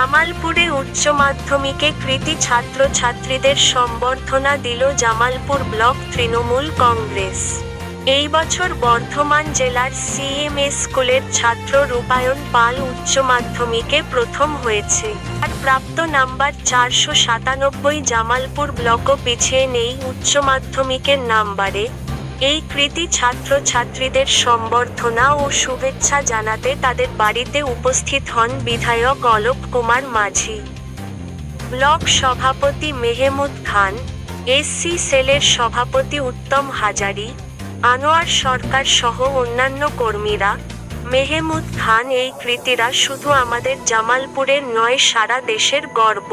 জামালপুরে উচ্চ মাধ্যমিকে কৃতি ছাত্রছাত্রীদের সম্বর্ধনা দিল জামালপুর ব্লক তৃণমূল কংগ্রেস। এই বছর বর্ধমান জেলার সিএমএস স্কুলের ছাত্র রূপায়ণ পাল উচ্চ মাধ্যমিকে প্রথম হয়েছে। আর প্রাপ্ত নাম্বার চারশো সাতানব্বই জামালপুর ব্লকও পিছিয়ে নেই উচ্চ মাধ্যমিকের নাম্বারে। এই কৃতি ছাত্রছাত্রীদের সম্বর্ধনা ও শুভেচ্ছা জানাতে তাদের বাড়িতে উপস্থিত হন বিধায়ক অলোক কুমার মাঝি। ব্লক সভাপতি মেহমুদ খান, এসসি সেলের সভাপতি উত্তম হাজারি, আনোয়ার সরকার সহ অন্যান্য কর্মীরা। মেহমুদ খান এই কৃতিরা শুধু আমাদের জামালপুরের নয়, সারা দেশের গর্ব।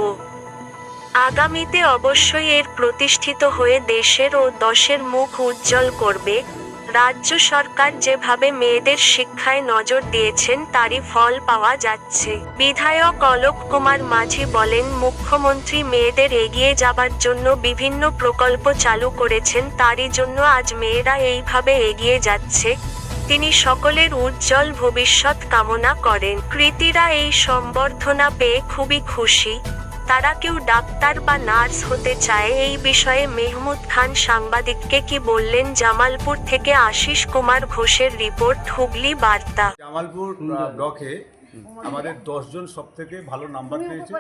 আগামীতে অবশ্যই এর প্রতিষ্ঠিত হয়ে দেশের ও দশের মুখ উজ্জ্বল করবে। রাজ্য সরকার যেভাবে মেয়েদের শিক্ষায় নজর দিয়েছেন, তারই ফল পাওয়া যাচ্ছে। বিধায়ক অলোক কুমার মাঝি বলেন, মুখ্যমন্ত্রী মেয়েদের এগিয়ে যাবার জন্য বিভিন্ন প্রকল্প চালু করেছেন, তারই জন্য আজ মেয়েরা এইভাবে এগিয়ে যাচ্ছে। তিনি সকলের উজ্জ্বল ভবিষ্যৎ কামনা করেন। কৃতীরা এই সম্বর্ধনা পেয়ে খুবই খুশি। তারা কেউ ডাক্তার বা নার্স হতে চায়, এই বিষয়ে মেহমুদ খান সাংবাদিককে কি বললেন জামালপুর থেকে আশিস কুমার ঘোষের রিপোর্ট, হুগলি বার্তা। জামালপুর ব্লকে আমাদের দশজন সব থেকে ভালো নাম্বার পেয়েছে।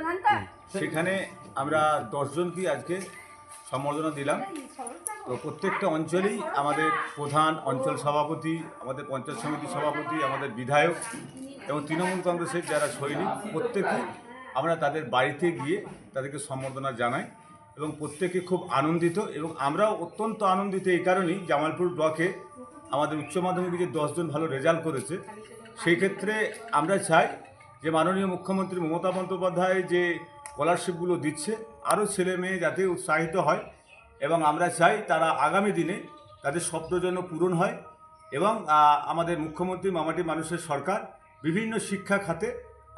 সেখানে আমরা দশজনকে আজকে সম্বর্ধনা দিলাম। তো প্রত্যেকটা অঞ্চলেই আমাদের প্রধান অঞ্চল সভাপতি, আমাদের পঞ্চায়েত সমিতি সভাপতি, আমাদের বিধায়ক এবং তৃণমূল কংগ্রেসের যারা সৈনিক প্রত্যেকে আমরা তাদের বাড়িতে গিয়ে তাদেরকে সম্বর্ধনা জানাই এবং প্রত্যেকে খুব আনন্দিত এবং আমরাও অত্যন্ত আনন্দিত এই কারণেই জামালপুর ব্লকে আমাদের উচ্চ মাধ্যমিকে যে দশজন ভালো রেজাল্ট করেছে, সেই ক্ষেত্রে আমরা চাই যে মাননীয় মুখ্যমন্ত্রী মমতা বন্দ্যোপাধ্যায় যে স্কলারশিপগুলো দিচ্ছে, আরও ছেলে মেয়ে যাতে উৎসাহিত হয় এবং আমরা চাই তারা আগামী দিনে তাদের স্বপ্ন যেন পূরণ হয় এবং আমাদের মুখ্যমন্ত্রী মামাটি মানুষের সরকার বিভিন্ন শিক্ষা খাতে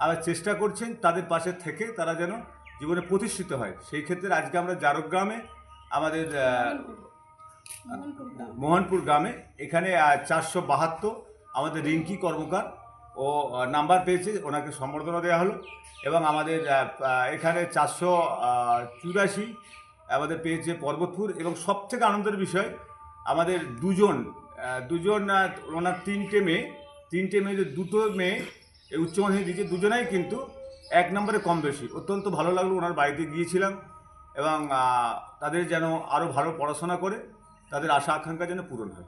আবার চেষ্টা করছেন তাদের পাশে থেকে তারা যেন জীবনে প্রতিষ্ঠিত হয়। সেই ক্ষেত্রে আজকে আমরা জারগ্রামে আমাদের মোহনপুর গ্রামে। এখানে চারশো বাহাত্তর আমাদের রিঙ্কি কর্মকার ও নাম্বার পেয়েছে ওনাকে সম্বর্ধনা দেওয়া হলো এবং আমাদের এখানে চারশো চুরাশি আমাদের পেয়েছে পর্বতপুর এবং সবথেকে আনন্দের বিষয় আমাদের দুজন দুজন ওনার তিনটে মেয়ে তিনটে মেয়ে দুটো মেয়ে এই উচ্চ মাধ্যমিক দিয়েছে দুজনেই কিন্তু এক নম্বরে কম বেশি। অত্যন্ত ভালো লাগল ওনার বাড়িতে গিয়েছিলাম এবং তাদের যেন আরও ভালো পড়াশোনা করে, তাদের আশা আকাঙ্ক্ষা যেন পূরণ হয়।